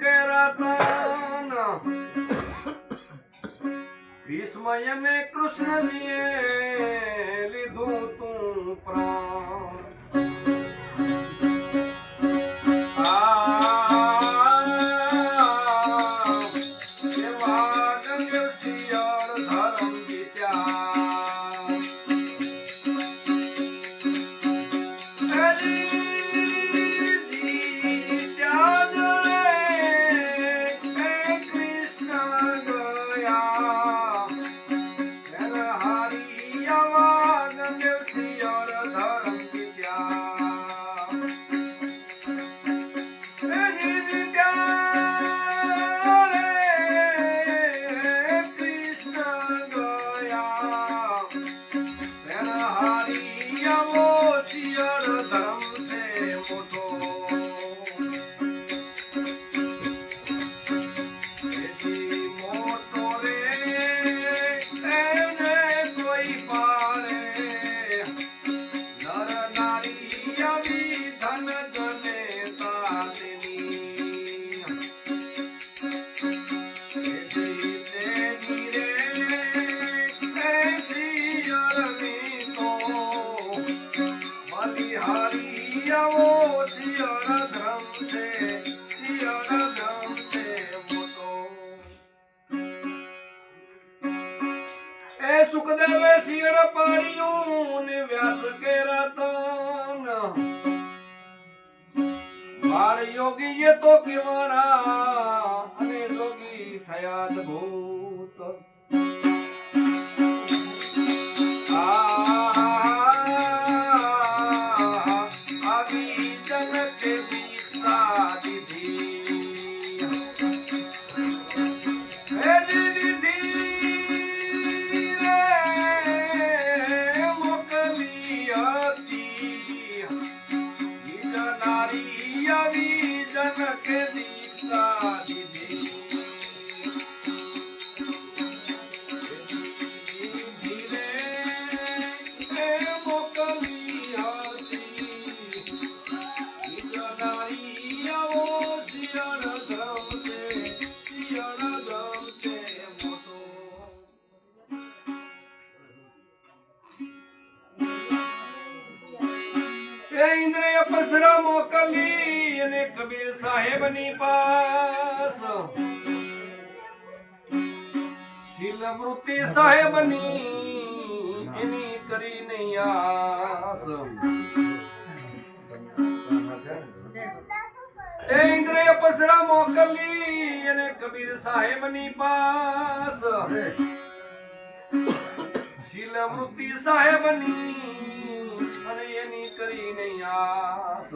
કે રતન ભીષ્મય ને કૃષ્ણજીએ લીધું તું પ્રાણ. બાળ યોગી એ તો કેવાણા દીધી પસરા મોકલી અને કબીર સાહેબની પાસ શીલવૃત્તિ સાહેબની એની કરીને આસ. એ ઇન્દ્રએ પસરા મોકલી અને કબીર સાહેબની પાસ. શીલવૃત્તિ સાહેબની અને એની કરીને આસ.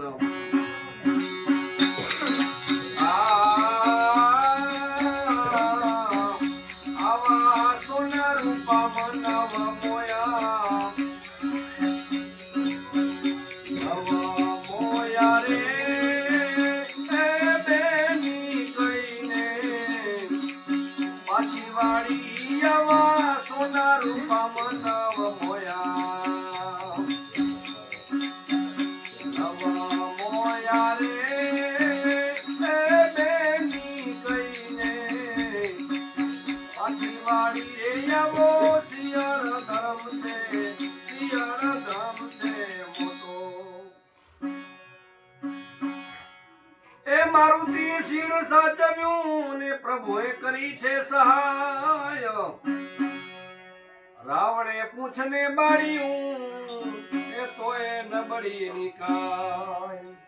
આવો શિયળ ધર્મ છે શિયળ એ મારુતિ શીળ સાચવ્યું ને પ્રભુએ કરી છે સહાય. રાવણે પૂછને બાળ્યું, એ તોય નબળી નિકાય.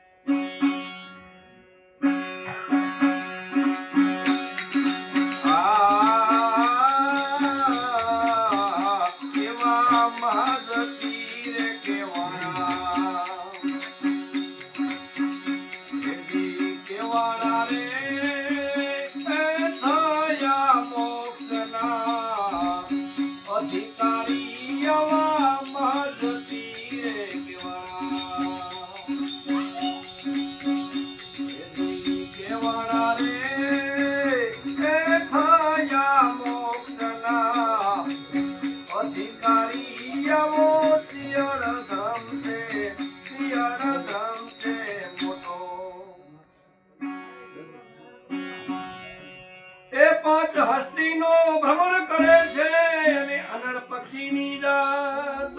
પાંચ હસ્તીનો ભ્રમણ કરે છે અને અનળ પક્ષીની જાત.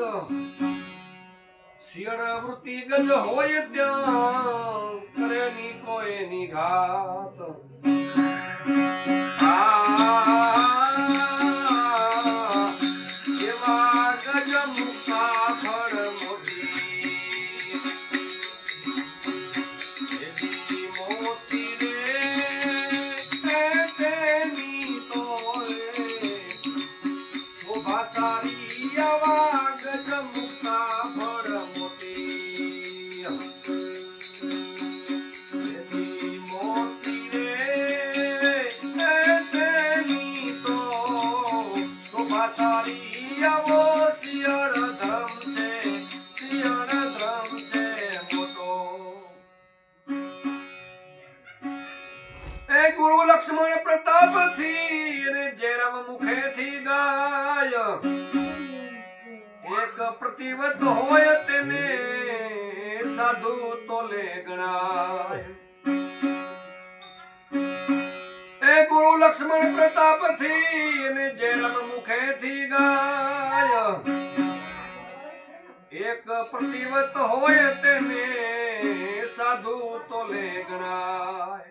શિયળ વૃત્તિ ગજ હોય ત્યાં કરે ની કોઈ ની ઘાત. પ્રતાપથી અને જયરામ મુખે થી ગાય. એક પ્રતિવત હોય તેને સાધુ તોલે ગણાય. એ ગુરુ લક્ષ્મણ પ્રતાપથી અને જયરામ મુખે થી ગાય. એક પ્રતિવત હોય તેને સાધુ તોલે ગણાય.